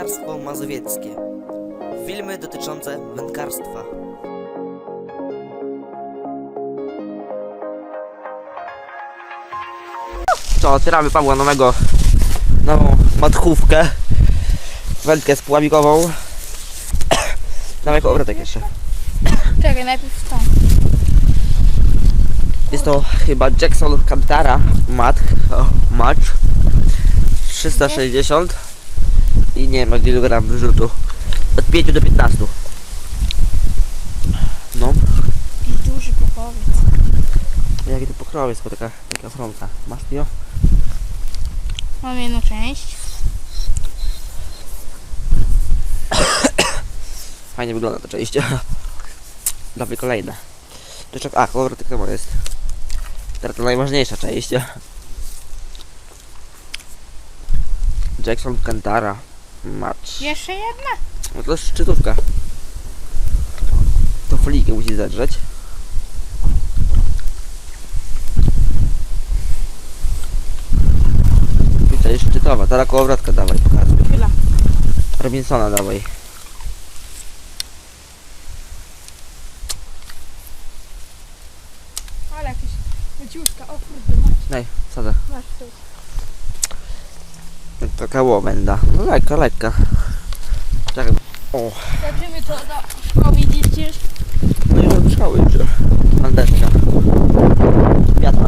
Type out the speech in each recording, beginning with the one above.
Wędkarstwo mazowieckie. Filmy dotyczące wędkarstwa. Co, otwieramy Pawła nowego, nową matchówkę. Wędkę spławikową. Dawaj obrotek jeszcze. Czekaj, najpierw to. Jest to chyba Jackson Cantara Mat, o, Match 360 i nie ma kilogram wyrzutu od 5 do 15 no. Duży popowiec. jaki to pokrowiec, bo taka, taka chromka masz ją? Mam jedną część. fajnie wygląda to część. Dawaj kolejne. Jeszcze, a kolorotyk to jest. Teraz to najważniejsza część. Jackson Cantara Match Jeszcze jedna? No to jest szczytówka. To folikę musi zedrzeć. Tutaj jest szczytowa, teraz kołowrotka dawaj, pokazuj. Chwila. Robinsona dawaj. Ale jakieś leciuszka. O kurde, masz, Daj, sada. masz tu. Taka łowęda. No lekka, lekka. Czekaj. O, Zobaczymy co da. O widzicie? no i do szkoły już. Bandeczka. Wiatr.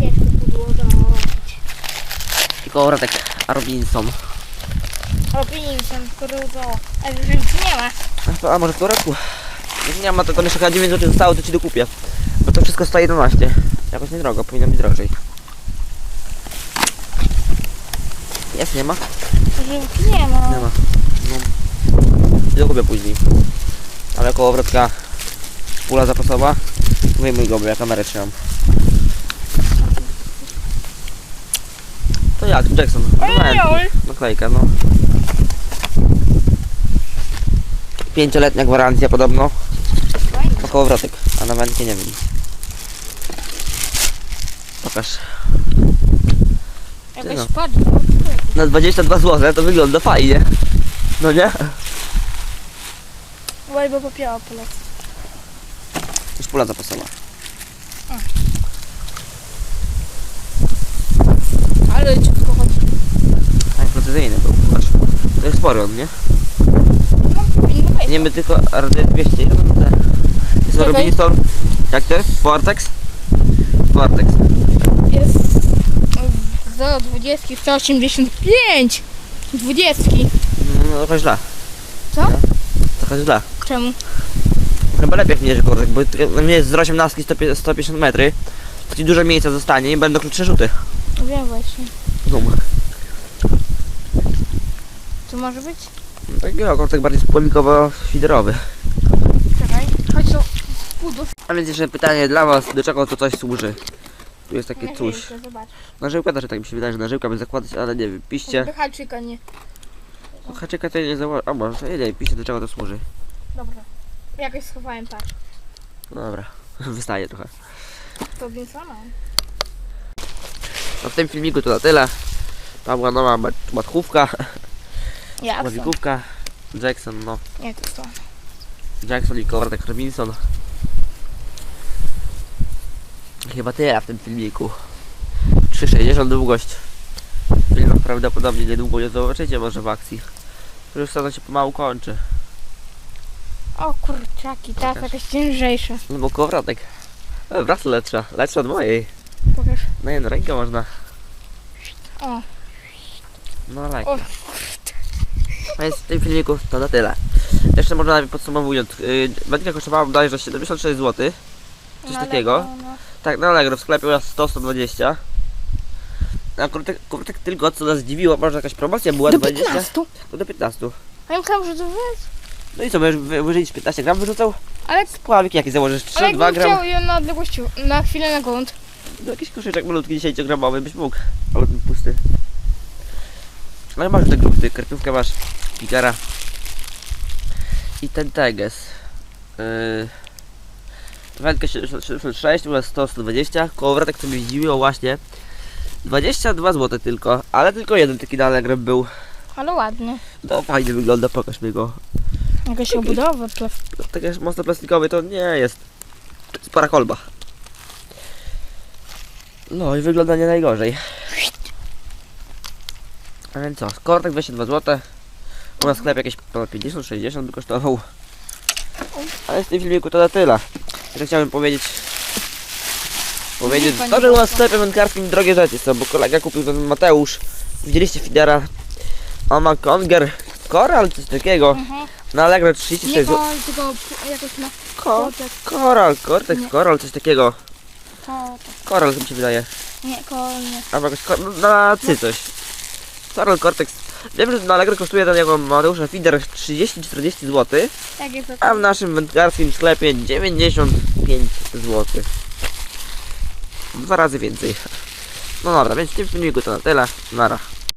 Pięknie podłoga. I kołowrotek Robinson. Robinson, krudo. A już nie ma. A, to- a może w roku? Jak nie ma, to tam jeszcze chyba 9 zł zostało, to ci dokupię. Bo to wszystko stoi 11. Jakoś niedrogo, powinno być drożej. Jest, nie ma? Żółki nie ma. Nie ma. No. Dokupię później. Ale koło wrotka pula zapasowa. Wyjmuj go, bo ja kamerę trzymam. To jak, Jackson? Naklejka, no. Pięcioletnia gwarancja podobno. Na kołowrotek, a na wędkę nie wiem. Pokaż. Jakaś no. Na 22 zł to wygląda fajnie. No nie? Uwaj, bo popiała polec. Już pula zapasowa. Ale leciutko chodzi. Tak, precyzyjny był, patrz. To jest spory on, nie? No, powinno być. Nie my tylko RD200. ile mam te? Jest to. Jak to jest? Vortex? Vortex. Jest do 20, 185. 20. No trochę źle. Co? Trochę źle. Czemu? Chyba lepiej jak mierzysz korek, bo no mnie jest z 18 100 150 metry. To ci dużo miejsca zostanie i będą krótsze rzuty. Wiem właśnie. No. Co może być? Taki kortek bardziej spłomikowo-świderowy. Czekaj. Chodź spudów. A więc jeszcze pytanie dla was, do czego to coś służy? Tu jest takie coś. Zobacz. Na żyłkę też tak mi się wydaje, że na żyłkę by zakładać, ale nie wiem, piście. Wyhaczyka nie. No, Haczyka to nie założę. A może, nie, nie, piście do czego to służy. Dobra. Jakoś schowałem, patrz. No dobra, wystaje trochę. To więc sama. No w tym filmiku to na tyle. Tam była nowa mat- matchówka, Ja ławikówka. Jackson, no. Nie, to to. Jackson i Kowardek Robinson. Chyba tyle w tym filmiku. 3,60 długość. Film prawdopodobnie niedługo nie zobaczycie może w akcji. Już sezon się pomału kończy. O kurczaki, ta Pokaż. jakaś ciężejsza. No bo Kowardek. E, wraz lepsza. Lepsza od mojej. Pokaż. Na jedną rękę można. O, No lekko. o. A więc w tym filmiku to na tyle. Jeszcze może nawet podsumowując. Yy, Wędka kosztowała bodajże 76 zł. Coś No, takiego. no, no. Tak, na Allegro w sklepie jest 100-120. A kurtek, kurtek tylko co nas zdziwiło, może jakaś promocja była Do 20? 15. No do 15. A ja myślałem, że to wiesz. No i co, będziesz wy- wyżyć 15 gram wyrzucał? Ale, Spławik jaki założysz? 3, ale 2 jakbym gram? chciał ją na odległości, na chwilę na grunt. No jakiś koszyczek malutki 10 gramowy byś mógł. Ale ten pusty. Ale masz te grupy, karpiówkę masz, pikera. I ten teges. Yy, wędkę 76, u nas 100, 120. Kołowrotek co mnie zdziwiło właśnie. 22 zł tylko, ale tylko jeden taki na Allegro był. Ale ładny. No fajnie wygląda, pokaż mi go. Jakaś obudowa, plew. Tak jak mocno plastikowy to nie jest. To jest para kolba. No i wygląda nie najgorzej. A więc co, kortek 22 zł. U nas sklep jakieś ponad 50-60 by kosztował. Ale w tym filmiku to na tyle. Jeszcze chciałem powiedzieć. Powiedzieć, to, że u nas w sklepie wędkarskim drogie rzeczy są, bo kolega kupił ten Mateusz. Widzieliście Fidera. On ma Konger, Koral, coś takiego. Mhm. Na Allegro Nie 36 zł. kol, tylko pu- jakoś ma Ko kotek. Koral, Nie. Koral, coś takiego. To, Koral, to mi się wydaje. to. Nie, kol, nie. Albo jakoś kor- no, na cy coś. Koral, Cortex. Wiem, że na Allegro kosztuje ten jako Mateusza Feeder 30-40 zł, Tak jak a w naszym wędkarskim sklepie 95 zł. Dwa razy więcej. No dobra, więc w tym filmiku to na tyle. Nara.